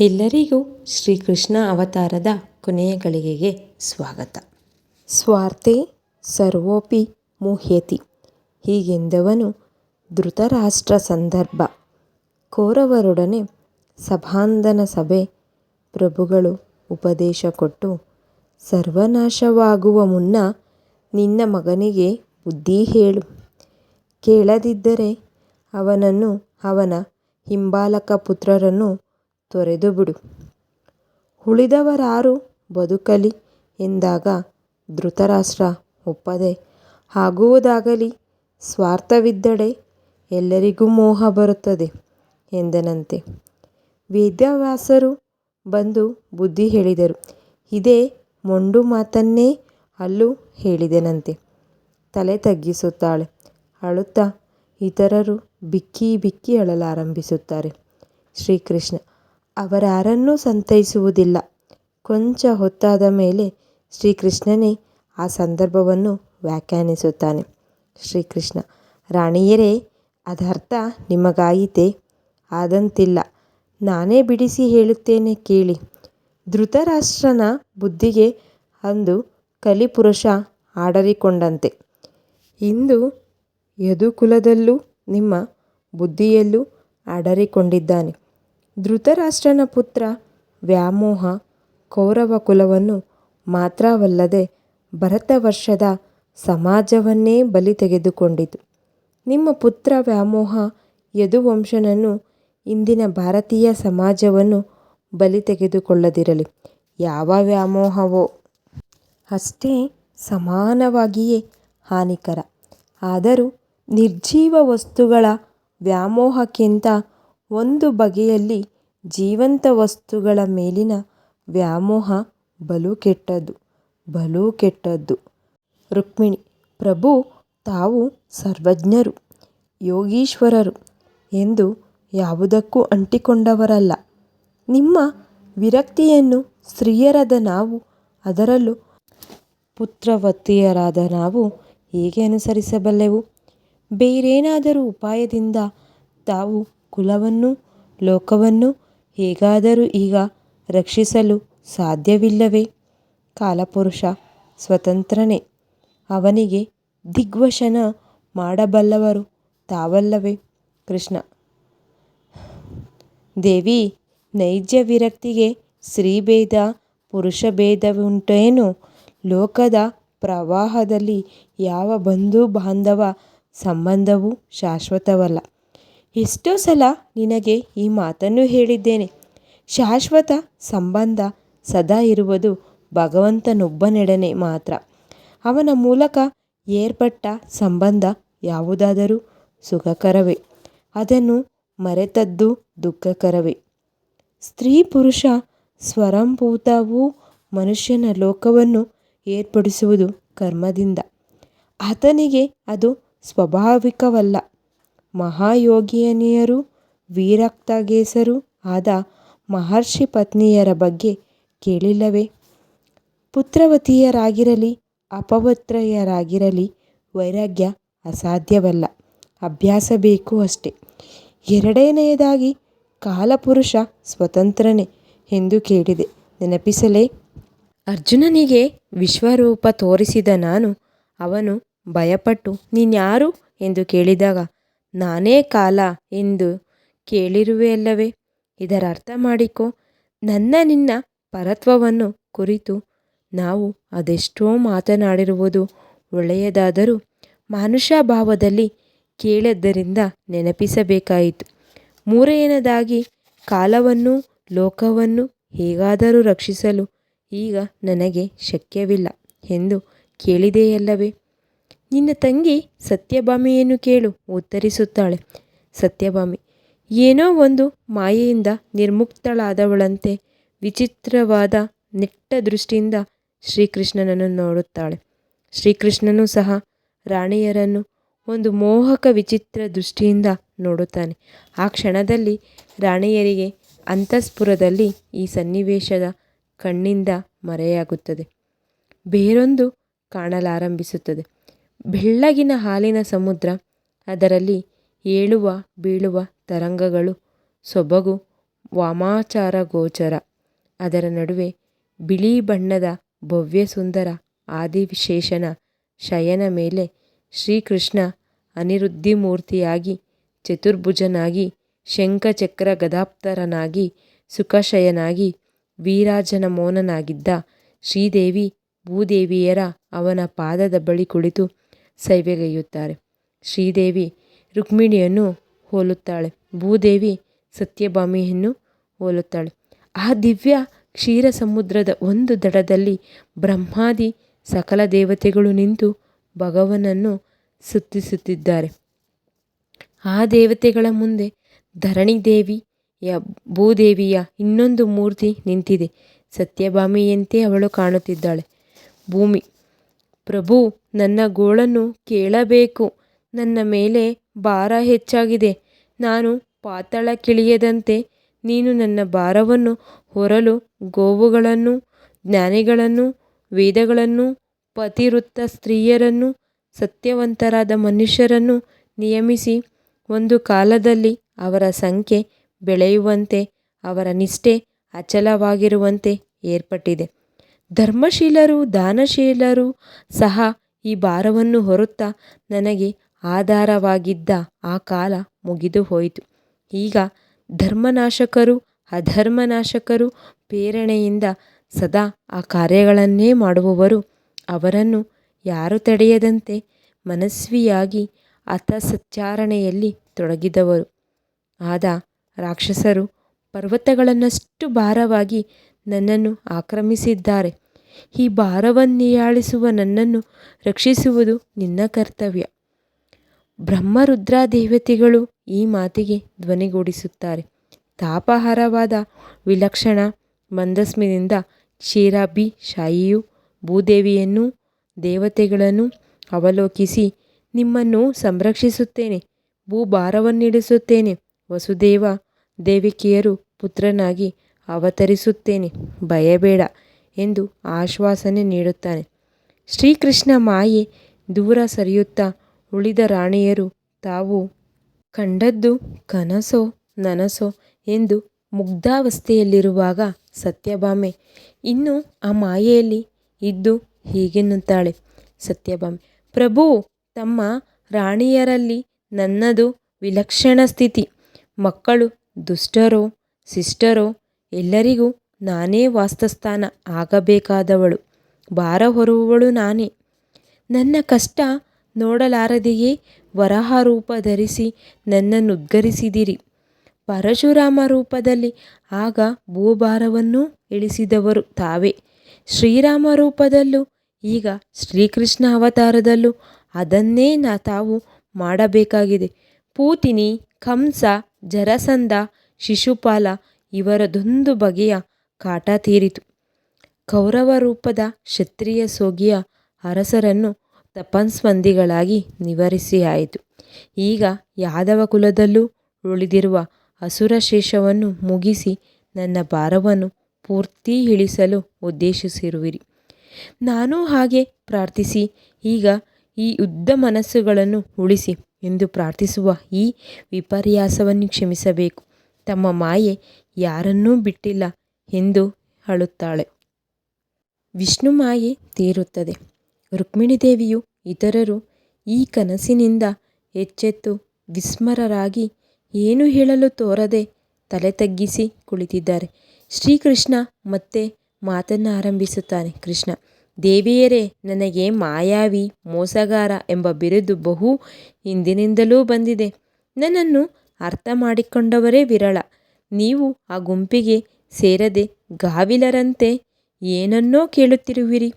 ಎಲ್ಲರಿಗೂ ಶ್ರೀಕೃಷ್ಣ ಅವತಾರದ ಕೊನೆಯ ಗಳಿಗೆಗೆ ಸ್ವಾಗತ. ಸ್ವಾರ್ಥೇ ಸರ್ವೋಪಿ ಮುಹ್ಯತಿ. ಹೀಗೆಂದವನು ಧೃತರಾಷ್ಟ್ರ ಸಂದರ್ಭ. ಕೋರವರೊಡನೆ ಸಭಾಂದನ ಸಭೆ. ಪ್ರಭುಗಳು ಉಪದೇಶ ಕೊಟ್ಟು ಸರ್ವನಾಶವಾಗುವ ಮುನ್ನ ನಿನ್ನ ಮಗನಿಗೆ ಬುದ್ಧಿ ಹೇಳು. ಕೇಳದಿದ್ದರೆ ಅವನನ್ನು ಅವನ ಹಿಂಬಾಲಕ ಪುತ್ರರನ್ನೂ ತೊರೆದುಬಿಡು ಉಳಿದವರಾರು ಬದುಕಲಿ ಎಂದಾಗ ಧೃತರಾಷ್ಟ್ರ ಒಪ್ಪದೆ ಆಗುವುದಾಗಲಿ ಸ್ವಾರ್ಥವಿದ್ದಡೆ ಎಲ್ಲರಿಗೂ ಮೋಹ ಬರುತ್ತದೆ ಎಂದನಂತೆ. ವೇದವ್ಯಾಸರು ಬಂದು ಬುದ್ಧಿ ಹೇಳಿದರು. ಇದೇ ಮೊಂಡು ಮಾತನ್ನೇ ಅಲ್ಲೂ ಹೇಳಿದೆನಂತೆ. ತಲೆ ತಗ್ಗಿಸುತ್ತಾಳೆ. ಅಳುತ್ತಾ ಇತರರು ಬಿಕ್ಕಿ ಬಿಕ್ಕಿ ಅಳಲಾರಂಭಿಸುತ್ತಾರೆ. ಶ್ರೀಕೃಷ್ಣ ಅವರಾರನ್ನೂ ಸಂತೈಸುವುದಿಲ್ಲ. ಕೊಂಚ ಹೊತ್ತಾದ ಮೇಲೆ ಶ್ರೀಕೃಷ್ಣನೇ ಆ ಸಂದರ್ಭವನ್ನು ವ್ಯಾಖ್ಯಾನಿಸುತ್ತಾನೆ. ಶ್ರೀಕೃಷ್ಣ, ರಾಣಿಯರೇ, ಅದರ್ಥ ನಿಮಗಾಯಿತೆ. ಆದಂತಿಲ್ಲ. ನಾನೇ ಬಿಡಿಸಿ ಹೇಳುತ್ತೇನೆ ಕೇಳಿ. ಧೃತರಾಷ್ಟ್ರನ ಬುದ್ಧಿಗೆ ಅಂದು ಕಲಿಪುರುಷ ಆಡರಿಕೊಂಡಂತೆ. ಇಂದು ಯದುಕುಲದಲ್ಲೂ ನಿಮ್ಮ ಬುದ್ಧಿಯಲ್ಲೂ ಆಡರಿಕೊಂಡಿದ್ದಾನೆ. ಧೃತರಾಷ್ಟ್ರನ ಪುತ್ರ ವ್ಯಾಮೋಹ ಕೌರವ ಕುಲವನ್ನು ಮಾತ್ರವಲ್ಲದೆ ಭರತವರ್ಷದ ಸಮಾಜವನ್ನೇ ಬಲಿ ತೆಗೆದುಕೊಂಡಿತು. ನಿಮ್ಮ ಪುತ್ರ ವ್ಯಾಮೋಹ ಯದುವಂಶನನ್ನು ಇಂದಿನ ಭಾರತೀಯ ಸಮಾಜವನ್ನು ಬಲಿ ತೆಗೆದುಕೊಳ್ಳದಿರಲಿ. ಯಾವ ವ್ಯಾಮೋಹವೋ? ಅಷ್ಟೇ ಸಮಾನವಾಗಿಯೇ ಹಾನಿಕರ. ಆದರೂ ನಿರ್ಜೀವ ವಸ್ತುಗಳ ವ್ಯಾಮೋಹಕ್ಕಿಂತ ಒಂದು ಬಗೆಯಲ್ಲಿ ಜೀವಂತ ವಸ್ತುಗಳ ಮೇಲಿನ ವ್ಯಾಮೋಹ ಬಲು ಕೆಟ್ಟದ್ದು ಬಲು ಕೆಟ್ಟದ್ದು. ರುಕ್ಮಿಣಿ, ಪ್ರಭು, ತಾವು ಸರ್ವಜ್ಞರು, ಯೋಗೀಶ್ವರರು ಎಂದು ಯಾವುದಕ್ಕೂ ಅಂಟಿಕೊಂಡವರಲ್ಲ. ನಿಮ್ಮ ವಿರಕ್ತಿಯನ್ನು ಸ್ತ್ರೀಯರಾದ ನಾವು, ಅದರಲ್ಲೂ ಪುತ್ರವತಿಯರಾದ ನಾವು ಹೇಗೆ ಅನುಸರಿಸಬಲ್ಲೆವು? ಬೇರೇನಾದರೂ ಉಪಾಯದಿಂದ ತಾವು ಕುಲವನ್ನೂ, ಲೋಕವನ್ನು ಹೇಗಾದರೂ ಈಗ ರಕ್ಷಿಸಲು ಸಾಧ್ಯವಿಲ್ಲವೇ? ಕಾಲಪುರುಷ ಸ್ವತಂತ್ರನೇ. ಅವನಿಗೆ ದಿಗ್ವಶನ ಮಾಡಬಲ್ಲವರು ತಾವಲ್ಲವೇ? ಕೃಷ್ಣ. ದೇವಿ, ನೈಜ ವಿರಕ್ತಿಗೆ ಸ್ತ್ರೀಭೇದ, ಪುರುಷಭೇದವುಂಟೇನು? ಲೋಕದ ಪ್ರವಾಹದಲ್ಲಿ ಯಾವ ಬಂಧು ಬಾಂಧವ ಸಂಬಂಧವೂ ಶಾಶ್ವತವಲ್ಲ. ಎಷ್ಟೋ ಸಲ ನಿನಗೆ ಈ ಮಾತನ್ನು ಹೇಳಿದ್ದೇನೆ. ಶಾಶ್ವತ ಸಂಬಂಧ ಸದಾ ಇರುವುದು ಭಗವಂತನೊಬ್ಬನೆಡನೆ ಮಾತ್ರ. ಅವನ ಮೂಲಕ ಏರ್ಪಟ್ಟ ಸಂಬಂಧ ಯಾವುದಾದರೂ ಸುಖಕರವೇ. ಅದನ್ನು ಮರೆತದ್ದು ದುಃಖಕರವೇ. ಸ್ತ್ರೀ ಪುರುಷ ಸ್ವರಂಭೂತವೂ ಮನುಷ್ಯನ ಲೋಕವನ್ನು ಏರ್ಪಡಿಸುವುದು ಕರ್ಮದಿಂದ. ಆತನಿಗೆ ಅದು ಸ್ವಾಭಾವಿಕವಲ್ಲ. ಮಹಾಯೋಗಿನಿಯರೂ ವೀರಕ್ತಗೇಸರು ಆದ ಮಹರ್ಷಿ ಪತ್ನಿಯರ ಬಗ್ಗೆ ಕೇಳಿಲ್ಲವೇ? ಪುತ್ರವತಿಯರಾಗಿರಲಿ ಅಪವತ್ರೆಯರಾಗಿರಲಿ ವೈರಾಗ್ಯ ಅಸಾಧ್ಯವಲ್ಲ, ಅಭ್ಯಾಸ ಬೇಕು ಅಷ್ಟೆ. ಎರಡನೆಯದಾಗಿ, ಕಾಲಪುರುಷ ಸ್ವತಂತ್ರನೇ ಎಂದು ಕೇಳಿದೆ. ನೆನಪಿಸಲೇ? ಅರ್ಜುನನಿಗೆ ವಿಶ್ವರೂಪ ತೋರಿಸಿದ ನಾನು ಅವನು ಭಯಪಟ್ಟು, ನೀನ್ಯಾರು? ಎಂದು ಕೇಳಿದಾಗ ನಾನೇ ಕಾಲ ಎಂದು ಕೇಳಿರುವೆಯಲ್ಲವೇ ಇದರ ಅರ್ಥ ಮಾಡಿಕೋ, ನನ್ನ ನಿನ್ನ ಪರತ್ವವನ್ನು ಕುರಿತು ನಾವು ಅದೆಷ್ಟೋ ಮಾತನಾಡಿರುವುದು ಒಳ್ಳೆಯದಾದರೂ ಮಾನುಷಭಾವದಲ್ಲಿ ಕೇಳದ್ದರಿಂದ ನೆನಪಿಸಬೇಕಾಯಿತು. ಮೂರನೆಯದಾಗಿ, ಕಾಲವನ್ನು ಲೋಕವನ್ನು ಹೇಗಾದರೂ ರಕ್ಷಿಸಲು ಈಗ ನನಗೆ ಶಕ್ಯವಿಲ್ಲ ಎಂದು ಕೇಳಿದೆಯಲ್ಲವೇ? ನಿನ್ನ ತಂಗಿ ಸತ್ಯಭಾಮಿಯನ್ನು ಕೇಳು? ಉತ್ತರಿಸುತ್ತಾಳೆ. ಸತ್ಯಭಾಮಿ, ಏನೋ ಒಂದು ಮಾಯೆಯಿಂದ ನಿರ್ಮುಕ್ತಳಾದವಳಂತೆ ವಿಚಿತ್ರವಾದ ನೆಟ್ಟ ದೃಷ್ಟಿಯಿಂದ ಶ್ರೀಕೃಷ್ಣನನ್ನು ನೋಡುತ್ತಾಳೆ. ಶ್ರೀಕೃಷ್ಣನೂ ಸಹ ರಾಣಿಯರನ್ನು ಒಂದು ಮೋಹಕ ವಿಚಿತ್ರ ದೃಷ್ಟಿಯಿಂದ ನೋಡುತ್ತಾನೆ. ಆ ಕ್ಷಣದಲ್ಲಿ ರಾಣಿಯರಿಗೆ ಅಂತಸ್ಪುರದಲ್ಲಿ ಈ ಸನ್ನಿವೇಶದ ಕಣ್ಣಿಂದ ಮರೆಯಾಗುತ್ತದೆ. ಬೇರೊಂದು ಕಾಣಲಾರಂಭಿಸುತ್ತದೆ. ಬೆಳ್ಳಗಿನ ಹಾಲಿನ ಸಮುದ್ರ, ಅದರಲ್ಲಿ ಏಳುವ ಬೀಳುವ ತರಂಗಗಳು, ಸೊಬಗು, ವಾಮಾಚಾರ ಗೋಚರ. ಅದರ ನಡುವೆ ಬಿಳಿ ಬಣ್ಣದ ಭವ್ಯ ಸುಂದರ ಆದಿವಿಶೇಷನ ಶಯನ ಮೇಲೆ ಶ್ರೀಕೃಷ್ಣ ಅನಿರುದ್ಧಿಮೂರ್ತಿಯಾಗಿ, ಚತುರ್ಭುಜನಾಗಿ, ಶಂಖಚಕ್ರ ಗದಾಪ್ತರನಾಗಿ, ಸುಖಶಯನಾಗಿ ವೀರಾಜನಮೋಹನನಾಗಿದ್ದ ಶ್ರೀದೇವಿ ಭೂದೇವಿಯರ ಅವನ ಪಾದದ ಬಳಿ ಕುಳಿತು ಸೇವೆಗೈಯುತ್ತಾರೆ ಶ್ರೀದೇವಿ ರುಕ್ಮಿಣಿಯನ್ನು ಹೋಲುತ್ತಾಳೆ. ಭೂದೇವಿ ಸತ್ಯಭಾಮಿಯನ್ನು ಹೋಲುತ್ತಾಳೆ. ಆ ದಿವ್ಯ ಕ್ಷೀರ ಸಮುದ್ರದ ಒಂದು ದಡದಲ್ಲಿ ಬ್ರಹ್ಮಾದಿ ಸಕಲ ದೇವತೆಗಳು ನಿಂತು ಭಗವನನ್ನು ಸುತ್ತಿಸುತ್ತಿದ್ದಾರೆ. ಆ ದೇವತೆಗಳ ಮುಂದೆ ಧರಣಿದೇವಿಯ ಭೂದೇವಿಯ ಇನ್ನೊಂದು ಮೂರ್ತಿ ನಿಂತಿದೆ. ಸತ್ಯಭಾಮಿಯಂತೆ ಅವಳು ಕಾಣುತ್ತಿದ್ದಾಳೆ. ಭೂಮಿ ಪ್ರಭು, ನನ್ನ ಗೋಳನ್ನು ಕೇಳಬೇಕು. ನನ್ನ ಮೇಲೆ ಭಾರ ಹೆಚ್ಚಾಗಿದೆ. ನಾನು ಪಾತಾಳಕ್ಕಿಳಿಯದಂತೆ ನೀನು ನನ್ನ ಭಾರವನ್ನು ಹೊರಲು ಗೋವುಗಳನ್ನು, ಜ್ಞಾನಿಗಳನ್ನು, ವೇದಗಳನ್ನು, ಪತಿವೃತ್ತ ಸ್ತ್ರೀಯರನ್ನು, ಸತ್ಯವಂತರಾದ ಮನುಷ್ಯರನ್ನು ನಿಯಮಿಸಿ ಒಂದು ಕಾಲದಲ್ಲಿ ಅವರ ಸಂಖ್ಯೆ ಬೆಳೆಯುವಂತೆ, ಅವರ ನಿಷ್ಠೆ ಅಚಲವಾಗಿರುವಂತೆ ಏರ್ಪಟ್ಟಿದೆ. ಧರ್ಮಶೀಲರು, ದಾನಶೀಲರು ಸಹ ಈ ಭಾರವನ್ನು ಹೊರುತ್ತಾ ನನಗೆ ಆಧಾರವಾಗಿದ್ದ ಆ ಕಾಲ ಮುಗಿದು ಹೋಯಿತು. ಈಗ ಧರ್ಮನಾಶಕರು, ಅಧರ್ಮನಾಶಕರು ಪ್ರೇರಣೆಯಿಂದ ಸದಾ ಆ ಕಾರ್ಯಗಳನ್ನೇ ಮಾಡುವವರು. ಅವರನ್ನು ಯಾರು ತಡೆಯದಂತೆ ಮನಸ್ವಿಯಾಗಿ ಅಥಸಚ್ಚಾರಣೆಯಲ್ಲಿ ತೊಡಗಿದವರು. ಆದ ರಾಕ್ಷಸರು ಪರ್ವತಗಳನ್ನಷ್ಟು ಭಾರವಾಗಿ ನನ್ನನ್ನು ಆಕ್ರಮಿಸಿದ್ದಾರೆ. ಈ ಭಾರವನ್ನಿಯಾಳಿಸುವ ನನ್ನನ್ನು ರಕ್ಷಿಸುವುದು ನಿನ್ನ ಕರ್ತವ್ಯ. ಬ್ರಹ್ಮರುದ್ರಾದೇವತೆಗಳು ಈ ಮಾತಿಗೆ ಧ್ವನಿಗೂಡಿಸುತ್ತಾರೆ. ತಾಪಹಾರವಾದ ವಿಲಕ್ಷಣ ಮಂದಸ್ಮಿನಿಂದ ಕ್ಷೀರಾಭಿ ಶಾಯಿಯು ಭೂದೇವಿಯನ್ನು ದೇವತೆಗಳನ್ನು ಅವಲೋಕಿಸಿ ನಿಮ್ಮನ್ನು ಸಂರಕ್ಷಿಸುತ್ತೇನೆ ಭೂಭಾರವನ್ನಿಡಿಸುತ್ತೇನೆ ವಸುದೇವ ದೇವಿಕೆಯರು ಪುತ್ರನಾಗಿ ಅವತರಿಸುತ್ತೇನೆ. ಭಯಬೇಡ ಎಂದು ಆಶ್ವಾಸನೆ ನೀಡುತ್ತಾನೆ. ಶ್ರೀಕೃಷ್ಣ ಮಾಯೆ ದೂರ ಸರಿಯುತ್ತಾ ಉಳಿದ ರಾಣಿಯರು ತಾವು ಕಂಡದ್ದು ಕನಸೋ ನನಸೋ ಎಂದು ಮುಗ್ಧಾವಸ್ಥೆಯಲ್ಲಿರುವಾಗ ಸತ್ಯಭಾಮೆ ಇನ್ನು ಆ ಮಾಯೆಯಲ್ಲಿ ಇದ್ದು ಹೀಗೆನ್ನುತ್ತಾಳೆ ಸತ್ಯಭಾಮೆ, ಪ್ರಭು, ತಮ್ಮ ರಾಣಿಯರಲ್ಲಿ ನನ್ನದು ವಿಲಕ್ಷಣ ಸ್ಥಿತಿ. ಮಕ್ಕಳು ದುಷ್ಟರೋ, ಶಿಷ್ಟರೋ ಎಲ್ಲರಿಗೂ ನಾನೇ ವಾಸ್ತಸ್ಥಾನ ಆಗಬೇಕಾದವಳು. ಭಾರ ಹೊರುವವಳು ನಾನೇ. ನನ್ನ ಕಷ್ಟ ನೋಡಲಾರದೆಯೇ ವರಾಹ ರೂಪ ಧರಿಸಿ ನನ್ನನ್ನು ಉದ್ಗರಿಸಿದಿರಿ. ಪರಶುರಾಮ ರೂಪದಲ್ಲಿ ಆಗ ಭೂಭಾರವನ್ನು ಇಳಿಸಿದವರು ತಾವೇ. ಶ್ರೀರಾಮ ರೂಪದಲ್ಲೂ ಈಗ ಶ್ರೀಕೃಷ್ಣ ಅವತಾರದಲ್ಲೂ ಅದನ್ನೇ ನಾ ತಾವು ಮಾಡಬೇಕಾಗಿದೆ. ಪೂತಿನಿ, ಕಂಸ, ಜರಸಂಧ, ಶಿಶುಪಾಲ ಇವರದೊಂದು ಬಗೆಯ ಕಾಟ ತೀರಿತು. ಕೌರವ ರೂಪದ ಕ್ಷತ್ರಿಯ ಸೋಗಿಯ ಅರಸರನ್ನು ತಪಸ್ವಂದಿಗಳಾಗಿ ನಿವಾರಿಸಿಯಾಯಿತು. ಈಗ ಯಾದವ ಕುಲದಲ್ಲೂ ಉಳಿದಿರುವ ಅಸುರ ಶೇಷವನ್ನು ಮುಗಿಸಿ ನನ್ನ ಭಾರವನ್ನು ಪೂರ್ತಿ ಇಳಿಸಲು ಉದ್ದೇಶಿಸಿರುವಿರಿ. ನಾನೂ ಹಾಗೆ ಪ್ರಾರ್ಥಿಸಿ, ಈಗ ಈ ಯುದ್ಧ ಮನಸ್ಸುಗಳನ್ನು ಉಳಿಸಿ ಎಂದು ಪ್ರಾರ್ಥಿಸುವ ಈ ವಿಪರ್ಯಾಸವನ್ನು ಕ್ಷಮಿಸಬೇಕು. ತಮ್ಮ ಮಾಯೆ ಯಾರನ್ನೂ ಬಿಟ್ಟಿಲ್ಲ ಎಂದು ಅಳುತ್ತಾಳೆ. ವಿಷ್ಣು ಮಾಯೆ ತೀರುತ್ತದೆ. ರುಕ್ಮಿಣೀದೇವಿಯೂ ಇತರರು ಈ ಕನಸಿನಿಂದ ಎಚ್ಚೆತ್ತು ವಿಸ್ಮರರಾಗಿ ಏನು ಹೇಳಲು ತೋರದೆ ತಲೆ ತಗ್ಗಿಸಿ ಕುಳಿತಿದ್ದಾರೆ. ಶ್ರೀಕೃಷ್ಣ ಮತ್ತೆ ಮಾತನ್ನಾರಂಭಿಸುತ್ತಾನೆ ಕೃಷ್ಣ, ದೇವಿಯರೇ, ನನಗೆ ಮಾಯಾವಿ, ಮೋಸಗಾರ ಎಂಬ ಬಿರುದು ಬಹು ಹಿಂದಿನಿಂದಲೂ ಬಂದಿದೆ. ನನ್ನನ್ನು ಅರ್ಥ ಮಾಡಿಕೊಂಡವರೇ ವಿರಳ. ನೀವು ಆ ಗುಂಪಿಗೆ ಸೇರದೆ ಗಾವಿಲರಂತೆ ಏನನ್ನೋ ಕೇಳುತ್ತಿರುವಿರಿ.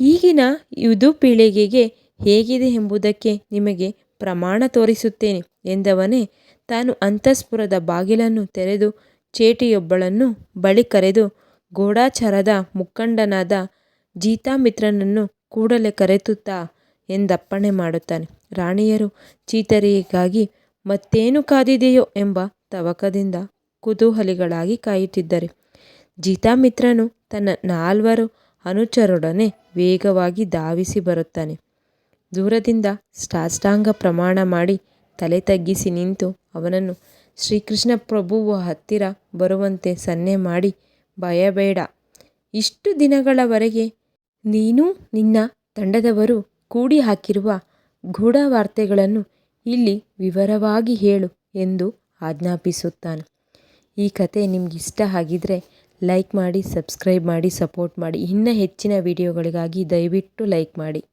ಈಗಿನ ಯುದುಪೀಳಿಗೆಗೆ ಹೇಗಿದೆ ಎಂಬುದಕ್ಕೆ ನಿಮಗೆ ಪ್ರಮಾಣ ತೋರಿಸುತ್ತೇನೆ ಎಂದವನೇ ತಾನು ಅಂತಸ್ಪುರದ ಬಾಗಿಲನ್ನು ತೆರೆದು ಚೇಟಿಯೊಬ್ಬಳನ್ನು ಬಳಿ ಕರೆದು ಗೋಡಾಚಾರದ ಮುಖಂಡನಾದ ಜೀತಾಮಿತ್ರನನ್ನು ಕೂಡಲೇ ಕರೆತುತ್ತಾ ಎಂದಪ್ಪಣೆ ಮಾಡುತ್ತಾನೆ. ರಾಣಿಯರು ಚೀತರಿಗಾಗಿ ಮತ್ತೇನು ಕಾದಿದೆಯೋ ಎಂಬ ತವಕದಿಂದ ಕುತೂಹಲಿಗಳಾಗಿ ಕಾಯುತ್ತಿದ್ದರು. ಜಿತಾಮಿತ್ರನು ತನ್ನ ನಾಲ್ವರು ಅನುಚರರೊಡನೆ ವೇಗವಾಗಿ ಧಾವಿಸಿ ಬರುತ್ತಾನೆ. ದೂರದಿಂದ ಸ್ಟಾಷ್ಟಾಂಗ ಪ್ರಮಾಣ ಮಾಡಿ ತಲೆ ತಗ್ಗಿಸಿ ನಿಂತು ಅವನನ್ನು ಶ್ರೀಕೃಷ್ಣ ಪ್ರಭುವ ಹತ್ತಿರ ಬರುವಂತೆ ಸನ್ನೆ ಮಾಡಿ ಭಯಬೇಡ ಇಷ್ಟು ದಿನಗಳವರೆಗೆ ನೀನು ನಿನ್ನ ತಂಡದವರು ಕೂಡಿ ಹಾಕಿರುವ ಗೂಢವಾರ್ತೆಗಳನ್ನು ಇಲ್ಲಿ ವಿವರವಾಗಿ ಹೇಳು ಎಂದು ಆಜ್ಞಾಪಿಸುತ್ತಾನೆ. ಈ ಕತೆ ನಿಮ್ಗೆ ಇಷ್ಟ ಆಗಿದ್ದರೆ ಲೈಕ್ ಮಾಡಿ, ಸಬ್ಸ್ಕ್ರೈಬ್ ಮಾಡಿ, ಸಪೋರ್ಟ್ ಮಾಡಿ. ಇನ್ನೂ ಹೆಚ್ಚಿನ ವಿಡಿಯೋಗಳಿಗಾಗಿ ದಯವಿಟ್ಟು ಲೈಕ್ ಮಾಡಿ.